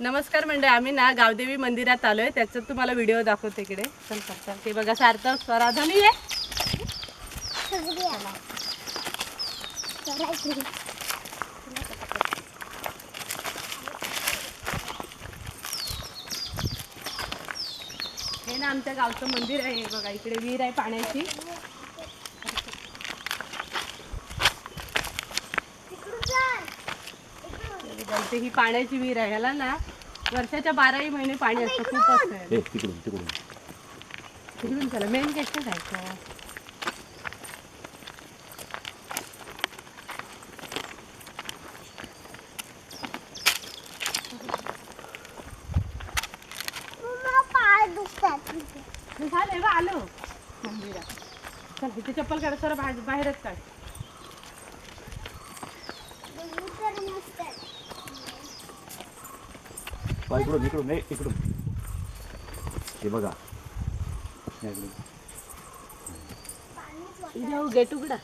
नमस्कार मंडळी आम्ही ना गावदेवी मंदिरात आलोय. त्याचा तुम्हाला व्हिडिओ दाखवते इकडे. चल चल, ते बघा सार्थक स्वराधनी आहे हे ना आमच्या गावचं मंदिर आहे बघा इकडे विहीर आहे पाण्याची. इथे ही पाण्याची विहीर आहे. ह्याला ना वर्षाच्या बाराही महिने पाणी असतं. खूप असतं ए तिकडून तिकडून. तिकडून चला. मेन गेटनं जायचं हे झालंय बा आलो. मंदिरात. चल इथे चप्पल काढ सर बाहेर बाहेरच काढ. बा, इकडून इकडून ए इकडून हे बघा या इकडून. जाऊ गेट उघडा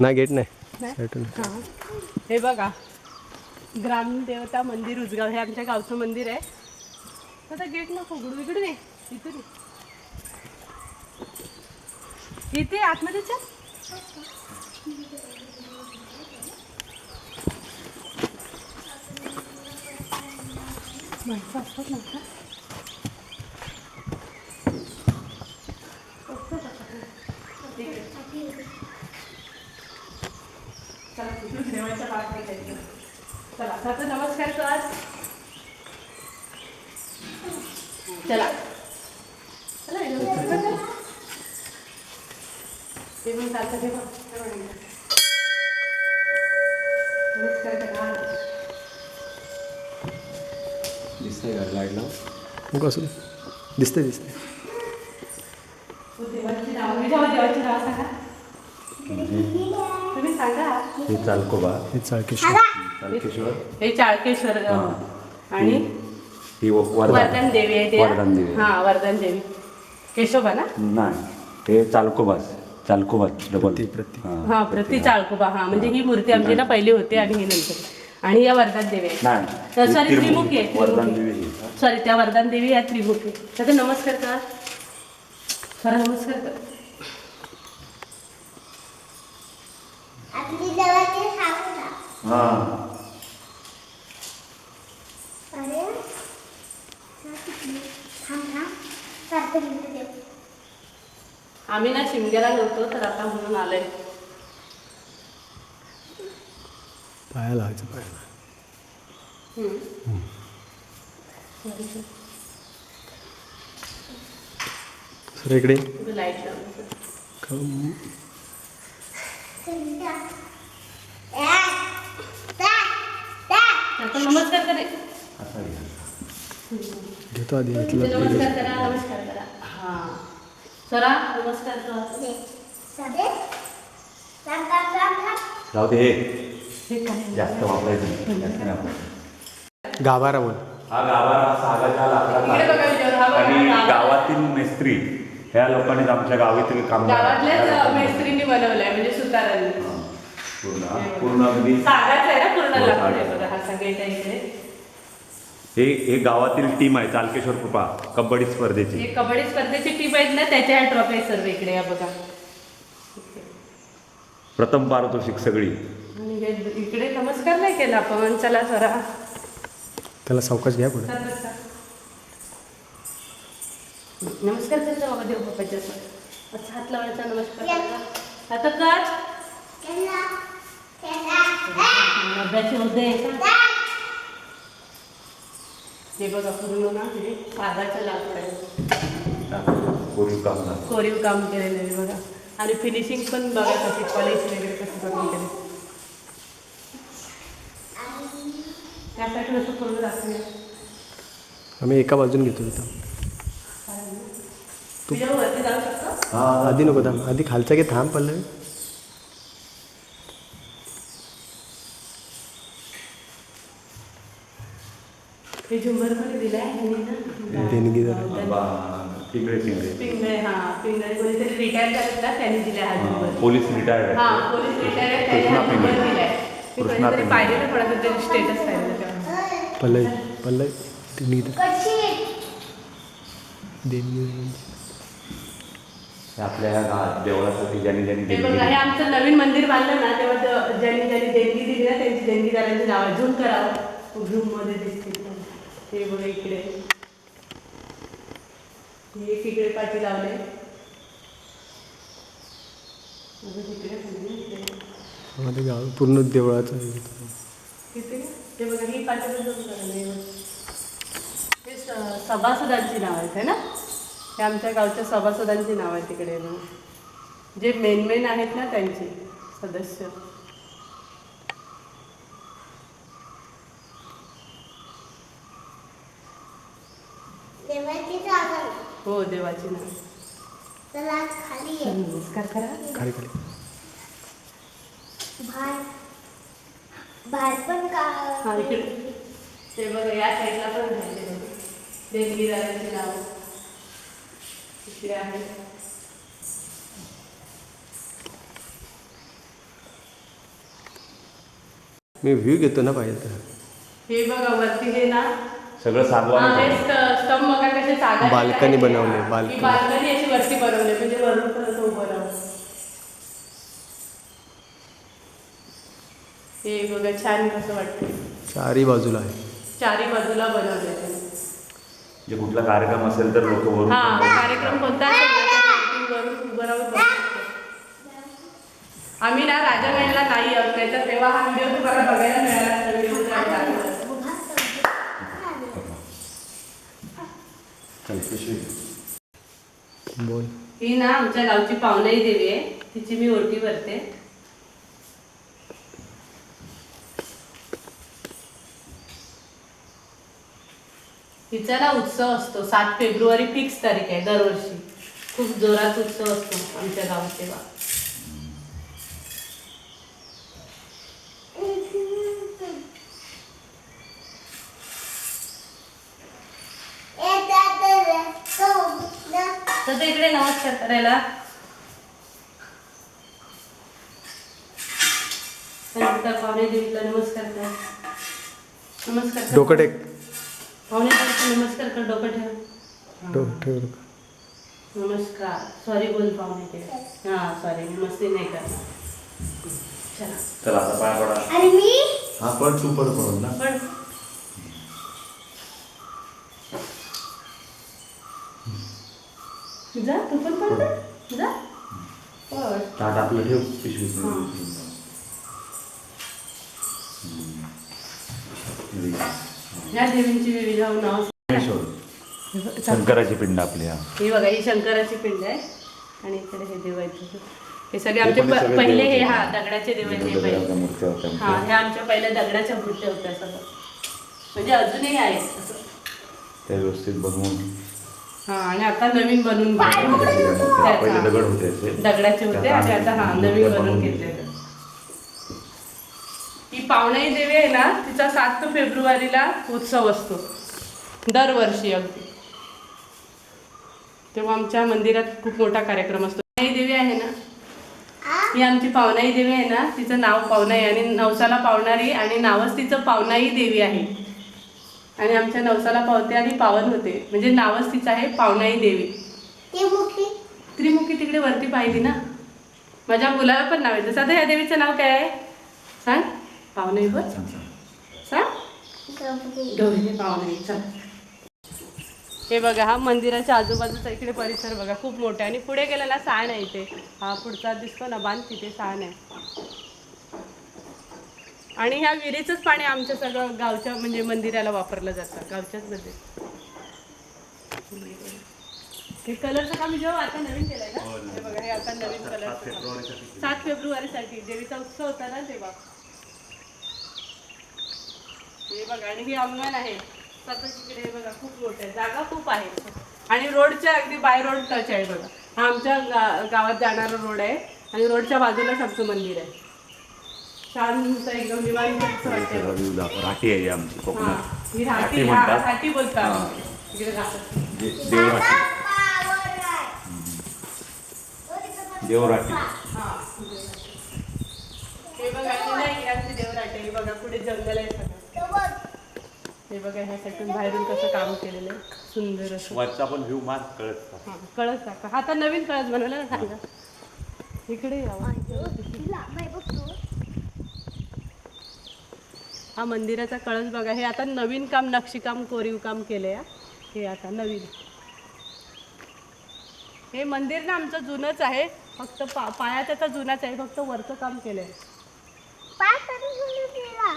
नाही गेट नाही नाही? हा. बघा ग्रामदेवता मंदिर उजगाव हे आमच्या गावचं मंदिर आहे आता गेट नको उघडू इकडे ये. इकडे ये. इथे आतमध्ये चल माणसं असतात ना का? चला तिथून चला नमस्कार कर चला चला चला. ते पण चालतं नमस्कार दिसतंय का लाइट लाव मग असं दिसते दिसते तू देवाची नाव मी जेव्हा देवाची नाव सांगा तुम्ही सांगा हे चालकोबा हे चाळकेश्वर चालकेश्वर हे. चाळकेश्वर. आणि ही व- वर्धन देवी आहे ते. वर्धन देवी. हा वर्धन देवी. केशोबा ना? नाही हे चालकोबास चालकोबास डबल प्रति- प्रति. हा प्रति चाळकुबा. हा म्हणजे ही मूर्ती आमची ना पहिली होती आणि ही नंतर. आणि या वरदान देवी आहे नाही ही सॉरी त्रिमुखी. त्रिमुखी आहे त्रिमुखी. देवी ही. सॉरी त्या वरदान देवी या त्रिमुखी. तर नमस्कार कर. खरं नमस्कार कर. आपली देवाची सांगू ना हा. अरे थांब ना सारखं लिहिलं देव आम्ही ना शिमग्याला नव्हतो तर आता म्हणून आलोय. पाया लावायचं पायाला सर इकडे नमस्कार करे असं आहे. घेतो आधी नमस्कार करा नमस्कार करा हा सरा नमस्कार करा सगळे? थांब, थांब, थांब, थांब. जाऊ दे हे. हे जास्त वापरायचं. जास्त नाही वापरायचं. गाभारा बोल. हा गाभारा सागाच्या लाकडाचा आणि. गावातील मेस्त्री ह्या लोकांनी आमच्या गावातील काम गावातल्याच मेस्त्रींनी बनवलंय म्हणजे सुतारांनी. पूर्ण पूर्ण अगदी सागाच आहे ना पूर्ण हो, लाकूड हा हे हे गावातील टीम आहे चालकेश्वर कृपा कबड्डी स्पर्धेची. हे कबड्डी स्पर्धेची टीम आहेत ना त्याच्या ट्रॉफी सर्व इकडे या बघा. प्रथम पारितोषिक सगळी. हे इकडे नमस्कार नाही केला आपण चला सरा त्याला सावकाश घ्या पुढे. नमस्कार करता बाबा देव बाप्पाच्या हात लावायचा नमस्कार. आता. अभ्यास होते बघा पूर्ण ना काम झालं. कोरीव काम केलेलं आहे बघा. आणि फिनिशिंग पण बघा कशी कॉलेज वगैरे कसं करून केले. त्यासाठी असं पूर्ण दाखवूया आम्ही एका बाजून घेतो इथं. तुझ्या वरती जाऊ शकतो? आधी नको थांब. आधी खालचा घे थांब पडलं हे झुंबर पण दिलंय. ह्यांनी ना देणगी जरा. बा- पिंगळे पिंगळे. पिंगळे हा. पिंगळे कोणीतरी रिटायर झालेत ना त्यांनी दिले हा झुंबर. पोलीस रिटायर्ड हा पोलीस रिटायर आहेत त्यांनी हा कृष्णा पिंगळे. कृष्णा पिंगळे. कोणाचं तरी स्टेटस पाहिलं तेव्हा पल्लवी पल्लवी त्यांनी इथं. कशी देणगी हे आपल्या ह्या गा- देवळासाठी ज्यांनी ज्यांनी हे देणगी बघा हे. आमचं नवीन मंदिर बांधलं ना तेव्हा ज- ज्यांनी ज्यांनी देणगी दिली ना त्यांची देणगीदारांची नाव झूम करावं झूममध्ये दिसतील हे बघा इकडे. हे एक इकडे पाठी लावले. अजून इकडे इकडे. हा ते गाव पूर्ण देवळाचं आहे. इथं. ते बघा ही पाठी पण झूम करा हे सभासदांची नाव आहेत है ना? हे आमच्या गावच्या सभासदांची नाव आहे तिकडे बघा. जे मेन मेन आहेत ना त्यांची सदस्य. हो देवाची नाव. चला खाली नमस्कार करा. खाली खाली. बाहेर पण का हा इकडे. ते बघा या साईडला पण नाव. इकडे आहे. मी व्ह्यू घेतो ना पाहिजे तर. हे बघा वरती हे ना. सगळं हा, स्तंभ बघा कसे बाल्कनी. बनवले, बाल्कनी. बाल्कनी अशी वरती बनवली म्हणजे वरून परत उभं राहून हे बघा छान कसं वाटतं चारही बाजूला आहे चारी बाजूला बनवले त्यांनी. जे कुठला कार्यक्रम असेल तर लोक वरून हा कार्यक्रम कोणता असेल ना तर वरती वरून उभं राहून बघू शकतो. आम्ही ना राजमहलला नाही आहोत नाही तर तेव्हा हा व्हिडिओ तुम्हाला बघायला मिळाला असता व्हिडिओ चल, पिशवी. बोल ही ना आमच्या गावची पावनाई देवी आहे तिची मी ओटी भरते तिचा ना उत्सव असतो. सात फेब्रुवारी फिक्स तारीख आहे दरवर्षी. खूप जोरात उत्सव असतो आमच्या गावात तेव्हा. तर ते इकडे नमस्कार करायला. पावणे नमस्कार कर. नमस्कार टेक. देवीला नमस्कार कर डोकं ठेव. ठेव. नमस्कार. सॉरी बोल पाहुणे ते. हा सॉरी मी मस्ती नाही करणार. चला. चला आता पाय पडा. आणि मी? हा पण तू पण पडून ना. पण जा तू पण पड जा. पड ताट आपलं ठेव. पिशवी या देवींची विविध नाव. शंकराची पिंड आपली हा. ही बघा ही शंकराची पिंड आहे. आणि इकडे हे देव आहेत हे सगळे आमचे प- पहिले हे. हा दगडाचे देव आहेत हे दगडाच्या पहिले. मूर्त्या होत्या हा. हे आमच्या पहिल्या दगडाच्या मूर्त्या होत्या सगळं म्हणजे अजूनही आहेत असं. त्या व्यवस्थित बनवून हा आणि आता नवीन बनवून त्या घेतले. पहिले दगड होते असे. दगडाचे होते आणि आता हा नवीन बनवून बनवून घेतले पावणाई देवी आहे ना तिचा सात फेब्रुवारीला उत्सव असतो. दरवर्षी अगदी. तेव्हा आमच्या मंदिरात खूप मोठा कार्यक्रम असतो. पावनाई देवी आहे ना? ही आमची पावनाई देवी आहे ना तिचं नाव पावनाई आणि नवसाला पावणारी आणि नावच तिचं पावनाई देवी आहे. आणि आमच्या नवसाला पावते आणि पावन होते. म्हणजे नावच तिचं आहे पावनाई देवी. त्रिमुखी. तिकडे वरती पाहिली ना? माझ्या मुलाला पण नाव आहे तसं आता ह्या देवीचं नाव काय आहे? सांग. पाहुणे बघ पाहुणे चल हे बघा हा मंदिराच्या आजूबाजूचा इकडे परिसर बघा खूप मोठा आणि पुढे गेलं ना सांड आहे इथे. हा पुढचा दिसतो ना बांध तिथे सांड आहे. आणि ह्या विहिरीचंच पाणी आमच्या सगळं गावच्या म्हणजे मंदिराला वापरलं जातं गावच्याच मध्ये. हे कलरचं काम जेव्हा आता नवीन केलंय ना हे बघा हे आता नवीन कलरचं सात फेब्रुवारीसाठी देवीचा उत्सव होता ना तेव्हा. हे बघा आणि ही अंगण आहे. हे बघा खूप मोठं आहे. जागा खूप आहे. आणि रोडच्या अगदी बाय रोड टच आहे बघा. हा आमच्या गा- गावात जाणारा रोड आहे. आणि रोडच्या बाजूलाच आमचं मंदिर आहे. शांत एकदम निवांत. राठी आहे आमची कोकणात. ही राठी राठी बोलतात. इकडे देवराठी. देवराठी. हा बघा नाही बघा पुढे जंगल आहे. हे बघा ह्या साईडून बाहेरून कसं काम केलेलं आहे. सुंदर असं. वरचा पण व्ह्यू मार कळत हा, कळस दाखवा हा आता नवीन कळस बनवला ना सांगा इकडे यावं आहे. हा मंदिराचा कळस बघा. हे आता नवीन काम नक्षीकाम कोरीव काम केलंय हा. हे आता नवीन. हे मंदिर ना आमचं जुनंच आहे. फक्त पा पाया त्याचा जुनाच आहे. फक्त वरचं काम केलंय. पाय करून घेऊन गेला.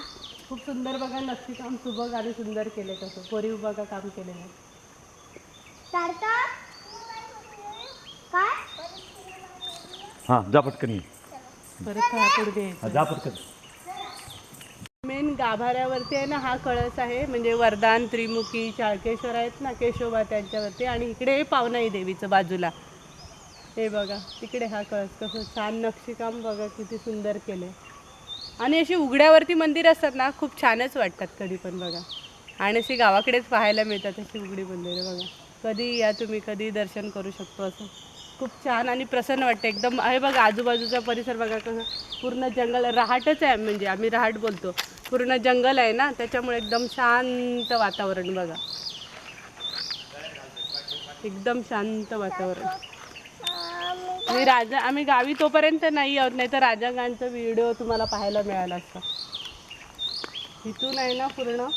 खूप सुंदर बघा नक्षीकाम सुबक आणि सुंदर केले तसं. कोरीव बघा काम केलेलं आहे सार्थक? काय? हां जा पटकन ये. परत हा पुढे हा, जा पटकन. मेन गाभाऱ्यावरती आहे ना हा कळस आहे. म्हणजे वरदान त्रिमुखी चाळकेश्वर आहेत ना केशोबा त्यांच्यावरती. आणि इकडे हे पावनाई देवीचं बाजूला. हे बघा तिकडे हा कळस. कसं छान नक्षीकाम बघा किती सुंदर केलं आणि अशी उघड्यावरती मंदिर असतात ना खूप छानच वाटतात कधी पण बघा. आणि अशी गावाकडेच पाहायला मिळतात अशी उघडी मंदिरं बघा. कधी या तुम्ही कधी दर्शन करू शकतो असं. खूप छान आणि प्रसन्न वाटतं. एकदम हे बघा आजूबाजूचा परिसर बघा कसं. पूर्ण जंगल रहाटच आहे म्हणजे आम्ही रहाट बोलतो. पूर्ण जंगल आहे ना त्याच्यामुळे एकदम शांत वातावरण बघा. एकदम शांत वातावरण. आणि राजा आम्ही गावी तोपर्यंत नाही आहोत नाही तर राजा गांचा व्हिडिओ तुम्हाला पाहायला मिळाला असता. इथून आहे ना पूर्ण?